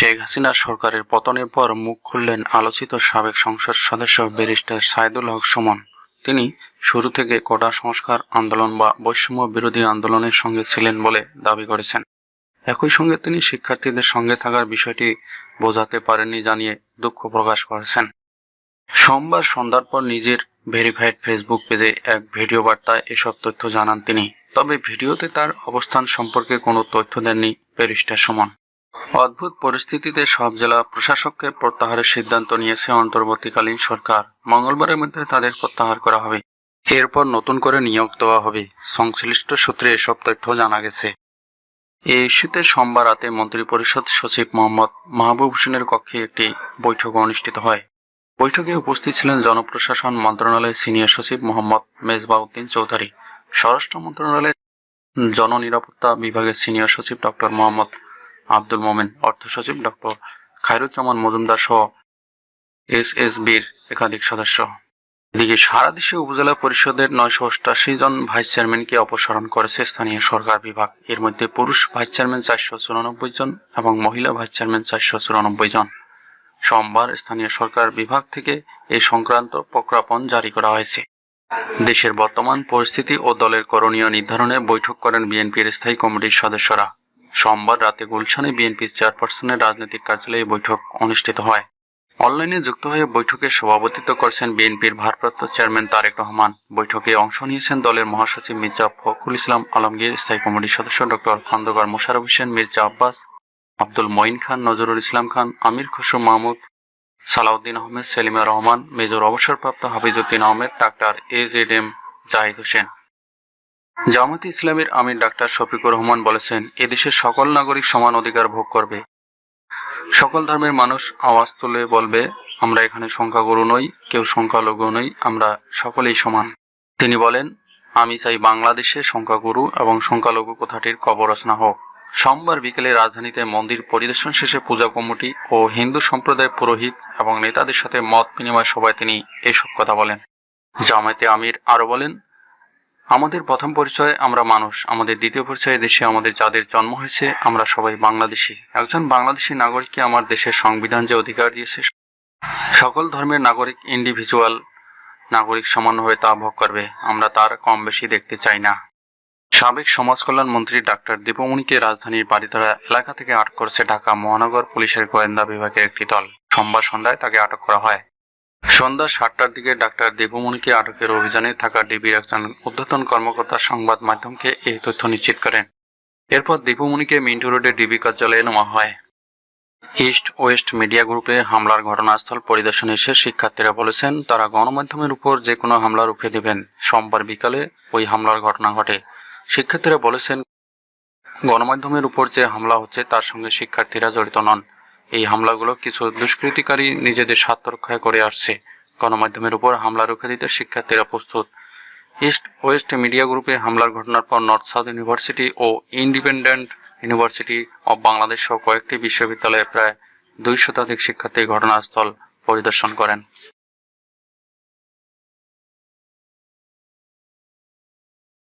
শেখ হাসিনা সরকারের পতনের পর মুখ খুললেন আলোচিত সাবেক সংসদ সদস্য ব্যারিস্টার সাইদুল হক সুমন। তিনি শুরু থেকে কোটা সংস্কার আন্দোলন বা বৈষম্য বিরোধী আন্দোলনের সঙ্গে ছিলেন বলে দাবি করেছেন। একই সঙ্গে তিনি শিক্ষার্থীদের সঙ্গে থাকার বিষয়টি বোঝাতে পারেননি জানিয়ে দুঃখ প্রকাশ করেছেন। সোমবার সন্ধ্যার পর নিজের ভেরিফাইড ফেসবুক পেজে এক ভিডিও বার্তায় এসব তথ্য জানান তিনি। তবে ভিডিওতে তার অবস্থান সম্পর্কে কোনো তথ্য দেননি ব্যারিস্টার সুমন। অদ্ভুত পরিস্থিতিতে সব জেলা প্রশাসককে প্রত্যাহারের সিদ্ধান্ত নিয়েছে অন্তর্বর্তীকালীন সরকার। মঙ্গলবারের মধ্যে তাদের প্রত্যাহার করা হবে। এরপর নতুন করে নিয়োগ দেওয়া হবে। সংশ্লিষ্ট সূত্রে এসব তথ্য জানা গেছে। এই ইস্যুতে সোমবার রাতে মন্ত্রিপরিষদ সচিব মোহাম্মদ মাহবুব হোসেনের কক্ষে একটি বৈঠক অনুষ্ঠিত হয়। বৈঠকে উপস্থিত ছিলেন জনপ্রশাসন মন্ত্রণালয়ের সিনিয়র সচিব মোহাম্মদ মেজবাউদ্দিন চৌধুরী, স্বরাষ্ট্র মন্ত্রণালয়ের জননিরাপত্তা বিভাগের সিনিয়র সচিব ডক্টর মোহাম্মদ আব্দুল মোমেন অর্থ সচিব ডক্টর খায়রুজ্জামান মজুমদার সহ এসএসবির একাধিক সদস্য। এদিকে সারা দেশে উপজেলা পরিষদের নয়শো অষ্টাশি জন ভাইস চেয়ারম্যানকে অপসারণ করেছে স্থানীয় সরকার বিভাগ। এর মধ্যে পুরুষ ভাইস চেয়ারম্যান চারশো চুরানব্বই জন এবং মহিলা ভাইস চেয়ারম্যান চারশো চুরানব্বই জন। সোমবার স্থানীয় সরকার বিভাগ থেকে এ সংক্রান্ত প্রজ্ঞাপন জারি করা হয়েছে। দেশের বর্তমান পরিস্থিতি ও দলের করণীয় নির্ধারণে বৈঠক করেন বিএনপির স্থায়ী কমিটির সদস্যরা। সোমবার রাতে গুলশানে বিএনপির চেয়ারপারসনের রাজনৈতিক কার্যালয়ে বৈঠক অনুষ্ঠিত হয়। অনলাইনে যুক্ত হয়ে বৈঠকে সভাপতিত্ব করছেন বিএনপির ভারপ্রাপ্ত চেয়ারম্যান তারেক রহমান। বৈঠকে অংশ নিয়েছেন দলের মহাসচিব মির্জা ফখরুল ইসলাম, আলমগীর, স্থায়ী কমিটির সদস্য ডক্টর খন্দকার মোশারফ হোসেন, মির্জা আব্বাস, আব্দুল মঈন খান, নজরুল ইসলাম খান, আমির খসরু মাহমুদ, সালাউদ্দিন আহমেদ, সেলিমা রহমান, মেজর অবসরপ্রাপ্ত Hafizuddin Ahmed, doctor A Z M Zahid Hossain. জামাতে ইসলামের আমির ডাক্তার শফিকুর রহমান বলেছেন, এদেশের সকল নাগরিক সমান অধিকার ভোগ করবে। সকল ধর্মের মানুষ আওয়াজ তুলে বলবে, আমরা এখানে সংখ্যাগুরু নই, কেউ সংখ্যালঘু নই, আমরা সকলেই সমান। তিনি বলেন, আমি চাই বাংলাদেশে সংখ্যাগুরু এবং সংখ্যালঘু কথাটির কবরচনা হোক সোমবার বিকেলে রাজধানীতে মন্দির পরিদর্শন শেষে পূজা কমিটি ও হিন্দু সম্প্রদায়ের পুরোহিত এবং নেতাদের সাথে মত বিনিময় সভায় তিনি এসব কথা বলেন। জামায়াতে আমির আরও বলেন আমাদের প্রথম পরিচয় আমরা মানুষ, আমাদের দ্বিতীয় পরিচয় দেশে আমাদের যাদের জন্ম হয়েছে, আমরা সবাই বাংলাদেশি। একজন বাংলাদেশি নাগরিককে আমার দেশের সংবিধান যে অধিকার দিয়েছে, সকল ধর্মের নাগরিক ইন্ডিভিজুয়াল নাগরিক সমানভাবে তা ভোগ করবে। আমরা তার কম বেশি দেখতে চাই না। সাবেক সমাজ কল্যাণ মন্ত্রী ডাক্তার দীপমণিকে রাজধানীর বাড়িধারা এলাকা থেকে আটক করেছে ঢাকা মহানগর পুলিশের গোয়েন্দা বিভাগের একটি দল। সোমবার সন্ধ্যায় তাকে আটক করা হয়। সন্ধ্যা সাতটার দিকে ডাক্তার দেবমণিকে আটকের অভিযানে থাকা ডিবির একজন ঊর্ধ্বতন কর্মকর্তা সংবাদ মাধ্যমকে এই তথ্য নিশ্চিত করেন। এরপর দীপমণিকে মিন্টু রোডে ডিবি কার্যালয়ে নেওয়া হয়। ইস্ট ওয়েস্ট মিডিয়া গ্রুপে হামলার ঘটনাস্থল পরিদর্শনে এসে শিক্ষার্থীরা বলেছেন, তারা গণমাধ্যমের উপর যে কোনো হামলা রুখে দেবেন। সোমবার বিকালে ওই হামলার ঘটনা ঘটে। শিক্ষার্থীরা বলেছেন, গণমাধ্যমের উপর যে হামলা হচ্ছে তার সঙ্গে শিক্ষার্থীরা জড়িত নন। এই হামলাগুলো কিছু দুষ্কৃতিকারী নিজেদের স্বার্থ রক্ষায় করে আসছে। গণমাধ্যমের উপর হামলা রুখে দিতে শিক্ষার্থীরা প্রস্তুত। ইস্ট ওয়েস্ট মিডিয়া গ্রুপে হামলার ঘটনার পর নর্থ সাউথ ইউনিভার্সিটি ও ইন্ডিপেন্ডেন্ট ইউনিভার্সিটি অব বাংলাদেশ সহ কয়েকটি বিশ্ববিদ্যালয়ে প্রায় দুই শতাধিক শিক্ষার্থী ঘটনাস্থল পরিদর্শন করেন।